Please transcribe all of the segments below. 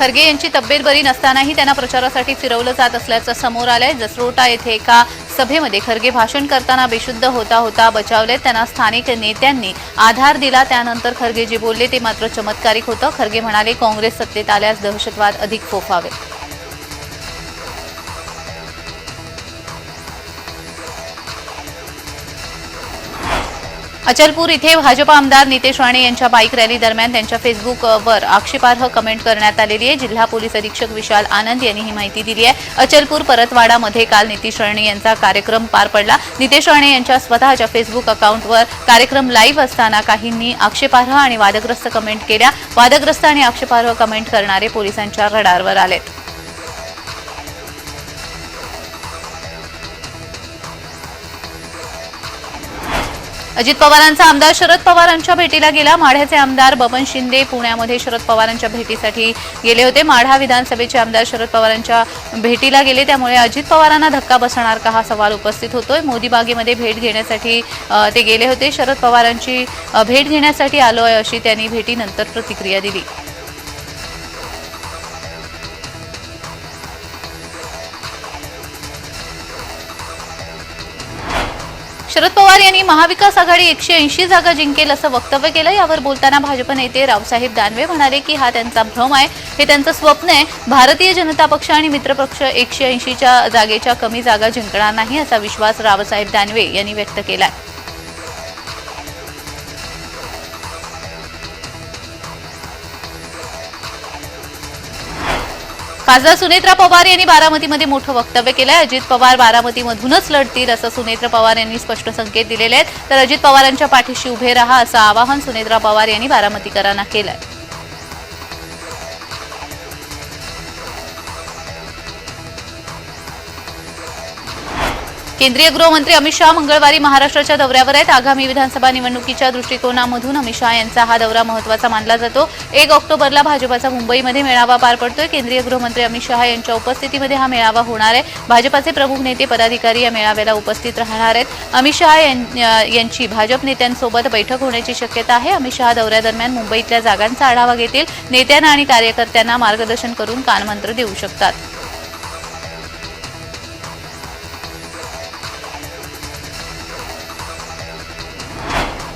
खरगे यांची तब्येत बरी नसतानाही त्यांना प्रचारासाठी फिरवलं जात असल्याचं समोर आलंय. जसरोटा येथे एका सभेमध्ये खरगे भाषण करताना बेशुद्ध होता होता बचावले त्यांना स्थानिक नेत्यांनी आधार दिला. त्यानंतर खरगे जे बोलले ते मात्र चमत्कारिक होतं. खरगे म्हणाले काँग्रेस सत्तेत आल्यास दहशतवाद अधिक फोफावे. अचलपूर इथे भाजपा आमदार नितेश राणे यांच्या बाईक रॅली दरम्यान त्यांच्या फेसबुकवर आक्षेपार्ह कमेंट करण्यात आलेली आहे. जिल्हा पोलीस अधीक्षक विशाल आनंद यांनी ही माहिती दिली आहे. अचलपूर परतवाडामध्ये काल नितेश राणे यांचा कार्यक्रम पार पडला. नितेश राणे यांच्या स्वतःच्या फेसबुक अकाउंटवर कार्यक्रम लाईव्ह असताना काहींनी आक्षेपार्ह आणि वादग्रस्त कमेंट केल्या. वादग्रस्त आणि आक्षेपार्ह कमेंट करणारे पोलिसांच्या रडारवर आलेत. अजित पवारांचा आमदार शरद पवारांच्या भेटीला गेला. माढ्याचे आमदार बबन शिंदे पुण्यामध्ये शरद पवारांच्या भेटीसाठी गेले होते. माढा विधानसभेचे आमदार शरद पवारांच्या भेटीला गेले. त्यामुळे अजित पवारांना धक्का बसणार का हा सवाल उपस्थित होतोय. मोदी बागेमध्ये भेट घेण्यासाठी ते गेले होते. शरद पवारांची भेट घेण्यासाठी आलोय अशी त्यांनी भेटीनंतर प्रतिक्रिया दिली. शरद पवार यांनी महाविकास आघाडी एकशे ऐंशी जागा जिंकेल असं वक्तव्य केलं. यावर बोलताना भाजप नेते रावसाहेब दानवे म्हणाले की हा त्यांचा भ्रम आहे. हे त्यांचं स्वप्न आहे. भारतीय जनता पक्ष आणि मित्रपक्ष एकशे ऐंशीच्या जागेच्या कमी जागा जिंकणार नाही असा विश्वास रावसाहेब दानवे यांनी व्यक्त केला आहे खासदार सुनेत्रा पवार यांनी बारामतीमध्ये मोठं वक्तव्य केलं आहे अजित पवार बारामतीमधूनच लढतील असं सुनेत्र पवार यांनी स्पष्ट संकेत दिलेले आहेत. तर अजित पवारांच्या पाठीशी उभे राहा असं आवाहन सुनेत्रा पवार यांनी बारामतीकरांना केलं आहे केंद्रीय गृहमंत्री अमित शहा मंगळवारी महाराष्ट्राच्या दौऱ्यावर आहेत. आगामी विधानसभा निवडणुकीच्या दृष्टिकोनामधून अमित शहा यांचा हा दौरा महत्त्वाचा मानला जातो. एक ऑक्टोबरला भाजपाचा मुंबईमध्ये मेळावा पार पडतोय. केंद्रीय गृहमंत्री अमित शहा यांच्या उपस्थितीमध्ये हा मेळावा होणार आहे. भाजपाचे प्रमुख नेते पदाधिकारी या मेळाव्याला उपस्थित राहणार आहेत. अमित शहा यां- यांची भाजप नेत्यांसोबत बैठक होण्याची शक्यता आहे. अमित शहा दौऱ्यादरम्यान मुंबईतल्या जागांचा आढावा घेतील. नेत्यांना आणि कार्यकर्त्यांना मार्गदर्शन करून कानमंत्र देऊ शकतात.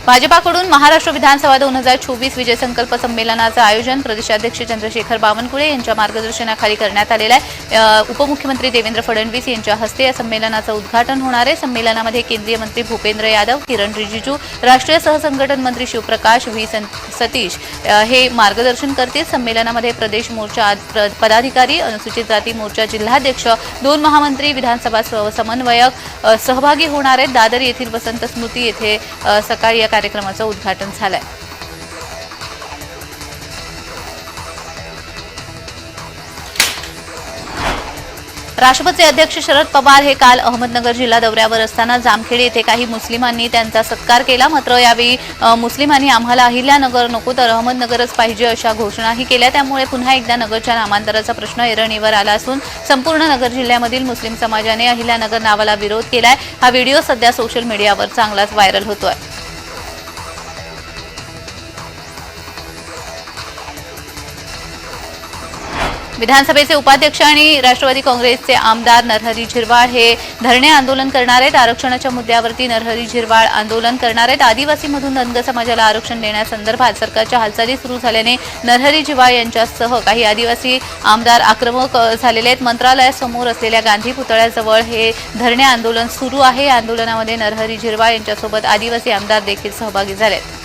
भाजपाकडून महाराष्ट्र विधानसभा दोन हजार चोवीस विजय संकल्प संमेलनाचं आयोजन प्रदेशाध्यक्ष चंद्रशेखर बावनकुळे यांच्या मार्गदर्शनाखाली करण्यात आलेलं आहे. उपमुख्यमंत्री देवेंद्र फडणवीस यांच्या हस्ते या संमेलनाचं उद्घाटन होणार आहे. संमेलनामध्ये केंद्रीय मंत्री भूपेंद्र यादव किरण रिजिजू राष्ट्रीय सहसंघटन मंत्री शिवप्रकाश व्ही. सतीश हे मार्गदर्शन करतील. संमेलनामध्ये प्रदेश मोर्चा प्र- पदाधिकारी अनुसूचित जाती मोर्चा जिल्हाध्यक्ष दोन महामंत्री विधानसभा स- समन्वयक सहभागी होणार आहेत. दादर येथील वसंत स्मृती येथे सकाळी कार्यक्रमाचं उद्घाटन झालंय. राष्ट्रपती अध्यक्ष शरद पवार हे काल अहमदनगर जिल्हा दौऱ्यावर असताना जामखेड येथे काही मुस्लिमांनी त्यांचा सत्कार केला. मात्र यावेळी मुस्लिमांनी आम्हाला अहिल्यानगर नको तर अहमदनगरच पाहिजे अशा घोषणाही केल्या. त्यामुळे पुन्हा एकदा नगरच्या नामांतराचा प्रश्न ऐरणीवर आला असून संपूर्ण नगर जिल्ह्यामधील मुस्लिम समाजाने अहिल्यानगर नावाला विरोध केलाय. हा व्हिडिओ सध्या सोशल मीडियावर चांगलाच व्हायरल होतोय. विधानसभेचे उपाध्यक्ष आणि राष्ट्रवादी काँग्रेसचे आमदार नरहरी झिरवाळ हे धरणे आंदोलन करणार आहेत. आरक्षणाच्या मुद्द्यावरती नरहरी झिरवाळ आंदोलन करणार आहेत. आदिवासीमधून धनगर समाजाला आरक्षण देण्यासंदर्भात सरकारच्या हालचाली सुरू झाल्याने नरहरी झिरवाळ यांच्यासह काही आदिवासी आमदार आक्रमक झालेले आहेत. मंत्रालयासमोर असलेल्या गांधी पुतळ्याजवळ हे धरणे आंदोलन सुरू आहे. या आंदोलनामध्ये नरहरी झिरवाळ यांच्यासोबत आदिवासी आमदार देखील सहभागी झाले आहेत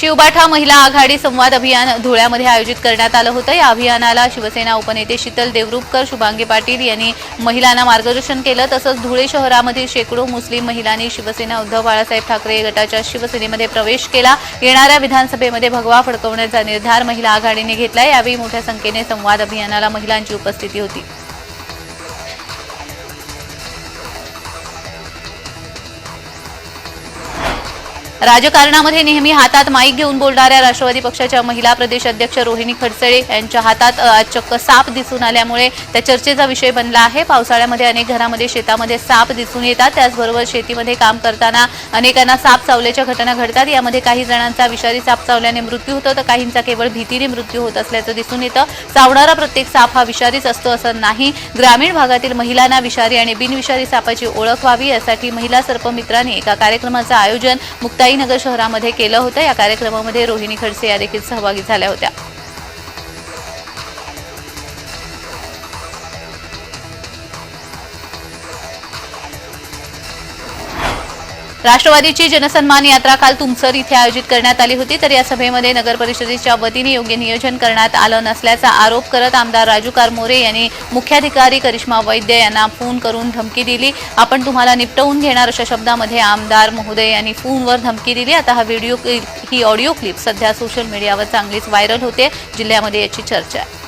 शिवबाठा महिला आघाडी संवाद अभियान धुळ्यामध्ये आयोजित करण्यात आलं होतं. या अभियानाला शिवसेना उपनेते शीतल देवरूपकर शुभांगी पाटील यांनी महिलांना मार्गदर्शन केलं. तसंच धुळे शहरामधील शेकडो मुस्लिम महिलांनी शिवसेना उद्धव बाळासाहेब ठाकरे गटाच्या शिवसेनेमध्ये प्रवेश केला. येणाऱ्या विधानसभेमध्ये भगवा फडकवण्याचा निर्धार महिला आघाडीने घेतला यावेळी मोठ्या संख्येने संवाद अभियानाला महिलांची उपस्थिती होती. राजकारणामध्ये नेहमी हातात माईक घेऊन बोलणाऱ्या राष्ट्रवादी पक्षाच्या महिला प्रदेश अध्यक्ष रोहिणी खडसळे यांच्या हातात आज चक्क साप दिसून आल्यामुळे त्या चर्चेचा विषय बनला आहे. पावसाळ्यामध्ये अनेक घरामध्ये शेतामध्ये साप दिसून येतात. त्याचबरोबर शेतीमध्ये काम करताना अनेकांना साप चावल्याच्या घटना घडतात. यामध्ये काही जणांचा विषारी साप चावल्याने मृत्यू होतो. तर काहींचा केवळ भीतीने मृत्यू होत असल्याचं दिसून येतं. चावणारा प्रत्येक साप हा विषारीच असतो असं नाही. ग्रामीण भागातील महिलांना विषारी आणि बिनविषारी सापाची ओळख व्हावी यासाठी महिला सर्पमित्रांनी एका कार्यक्रमाचं आयोजन मुक्ता मुक्ताईनगर शहरामध्ये केलं होतं. या कार्यक्रमामध्ये रोहिणी खडसे या देखील सहभागी झाल्या होत्या. राष्ट्रवादीची जनसन्मान यात्रा काल तुमसर इथे आयोजित करण्यात आली होती तर या सभेमध्ये नगर परिषदेच्या वतीने योग्य नियोजन करण्यात आलं नसल्याचा आरोप करत आमदार राजू कारमोरे यांनी मुख्याधिकारी करिश्मा वैद्य यांना फोन करून धमकी दिली. आपण तुम्हाला निपटवून घेणार अशा शब्दामध्ये आमदार महोदय यांनी फोनवर धमकी दिली. आता हा व्हिडिओ ही ऑडिओ क्लिप सध्या सोशल मीडियावर चांगलीच व्हायरल होते. जिल्ह्यामध्ये याची चर्चा आहे.